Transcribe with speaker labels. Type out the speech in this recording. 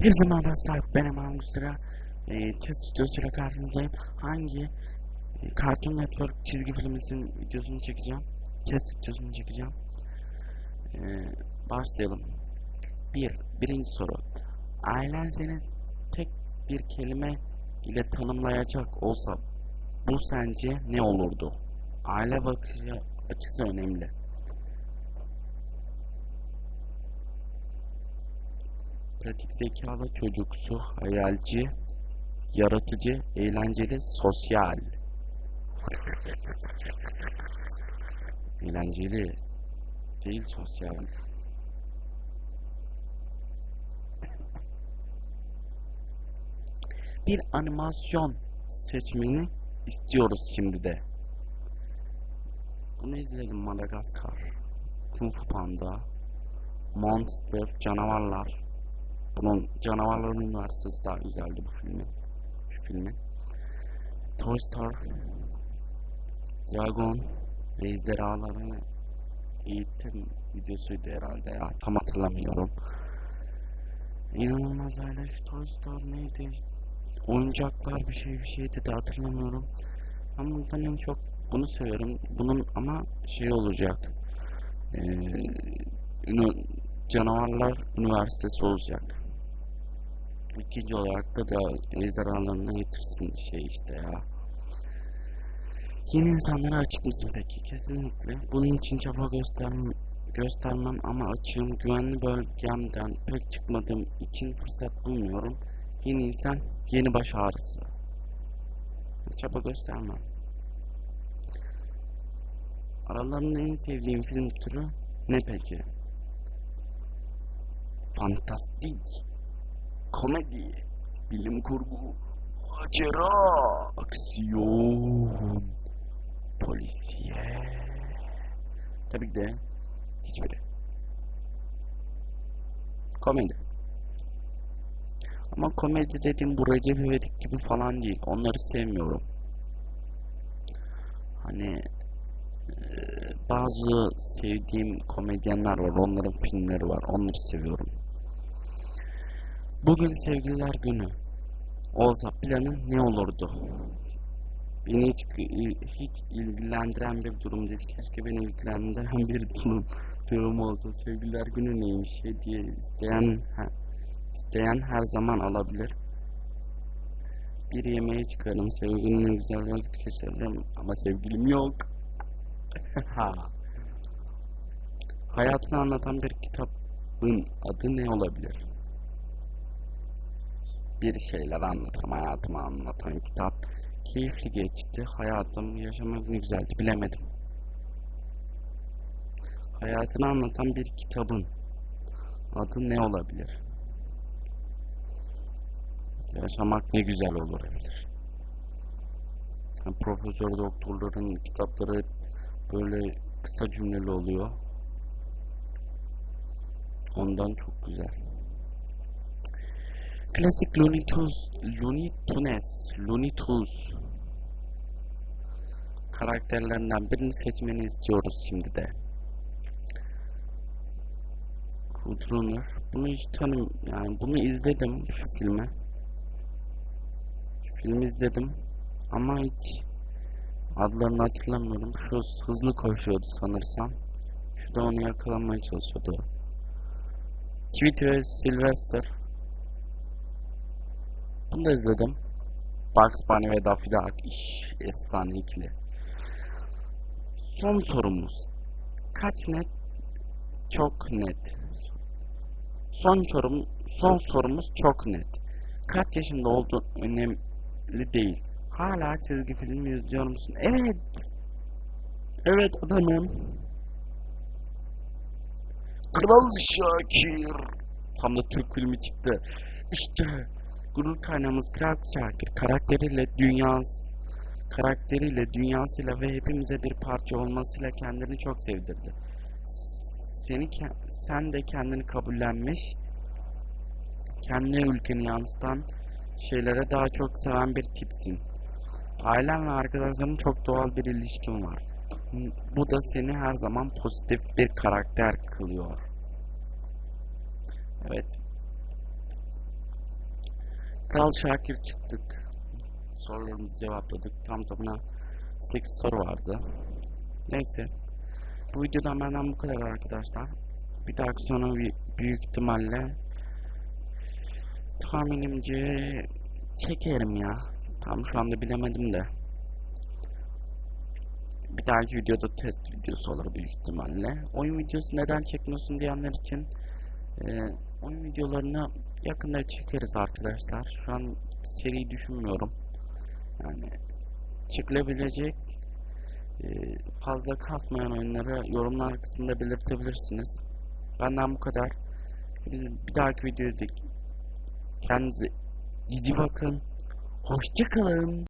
Speaker 1: Hepsi merhaba sahip benim Mahmut Sıra. E, test videosuyla karşınızdayım. Hangi e, Cartoon Network çizgi filmimizin videosunu çekeceğim. Test videosunu çekeceğim. E, başlayalım. Bir, birinci soru. Ailen seni tek bir kelime ile tanımlayacak olsa bu sence ne olurdu? Aile bakışı açısı önemli. Pratik zekalı, çocuksu, hayalci, yaratıcı, eğlenceli, sosyal. Eğlenceli değil sosyal. Bir animasyon seçmeni istiyoruz şimdi de. Bunu izledim Madagaskar, Kung Fu Panda, Monster, Canavarlar. Bunun Canavarlar Üniversitesi daha güzeldi bu filmin. Şu filmin. Toy Story, Dragon ve ejderhalarını eğitim videosuydu herhalde ya. Tam hatırlamıyorum. İnanılmaz aile Toy Story neydi? Oyuncaklar bir şey bir şeydi de hatırlamıyorum. Ama bundan en çok bunu seviyorum. Bunun ama şey olacak. Ee, Canavarlar Üniversitesi olacak. İkinci olarak da da ejderhalarını getirsin şey işte ya. Yeni insanlara açık mısın peki? Kesinlikle. Bunun için çaba göstermem, göstermem ama açığım. Güvenli bölgemden pek çıkmadığım için fırsat bulmuyorum. Yeni insan, yeni baş ağrısı. Çaba göstermem. Aralarında en sevdiğim film türü ne peki? Fantastik, komedi, bilim kurgu, macera, aksiyon, polisiye. Tabii ki de hiçbiri. Komedi. Ama komedi dediğim bu Recep İvedik gibi falan değil. Onları sevmiyorum. Hani bazı sevdiğim komedyenler var. Onların filmleri var. Onları seviyorum. Bugün sevgililer günü olsa planı ne olurdu? Beni hiç, hiç ilgilendiren bir durum değil. Keşke beni ilgilendiren bir durum, durum olsa. Sevgililer günü neymiş diye isteyen isteyen her zaman alabilir. Bir yemeğe çıkarım, sevgilimle güzel vakit geçirelim ama sevgilim yok. Hayatını anlatan bir kitabın adı ne olabilir? Bir şeyler anlatan, hayatımı anlatan kitap. Keyifli geçti, hayatım, yaşamak ne güzeldi, bilemedim. Hayatını anlatan bir kitabın adı ne olabilir? Yaşamak ne güzel olabilir. Yani profesör doktorların kitapları böyle kısa cümleli oluyor. Ondan çok güzel. Klasik Looney Tunes, Looney Tunes, Looney Tunes karakterlerinden birini seçmeni istiyoruz şimdi de. Roadrunner. Bunu hiç tanım, yani bunu izledim filmi. Filmi izledim ama hiç adlarını hatırlamıyorum. Şu hızlı koşuyordu sanırsam. Şu da onu yakalamaya çalışıyordu. Tweety ve Sylvester. Bunu da izledim. Bugs Bunny ve Daffy Duck. Efsane ikili. Son sorumuz. Kaç net? Çok net. Son sorum, son sorumuz çok net. Kaç yaşında olduğun önemli değil. Hala çizgi film izliyor musun? Evet. Evet adamım. Kral Şakir. Tam da Türk filmi çıktı. İşte gurur kaynağımız Kral Şakir karakteriyle dünyası karakteriyle dünyasıyla ve hepimize bir parça olmasıyla kendini çok sevdirdi. Seni sen de kendini kabullenmiş, kendine ülkeni yansıtan şeylere daha çok seven bir tipsin. Ailen ve arkadaşların çok doğal bir ilişkin var. Bu da seni her zaman pozitif bir karakter kılıyor. Evet. Kral Şakir çıktık. Sorularımızı cevapladık. Tam tamına 8 soru vardı. Neyse. Bu videodan benden bu kadar arkadaşlar. Bir dahaki sonra büyük ihtimalle tahminimce çekerim ya. Tam şu anda bilemedim de. Bir dahaki videoda test videosu olur büyük ihtimalle. Oyun videosu neden çekmiyorsun diyenler için e, oyun videolarını yakında çekeriz arkadaşlar. Şu an seri düşünmüyorum. Yani çıkılabilecek e, fazla kasmayan oyunları yorumlar kısmında belirtebilirsiniz. Benden bu kadar. Bir dahaki videoda kendinize iyi bakın. Hoşçakalın.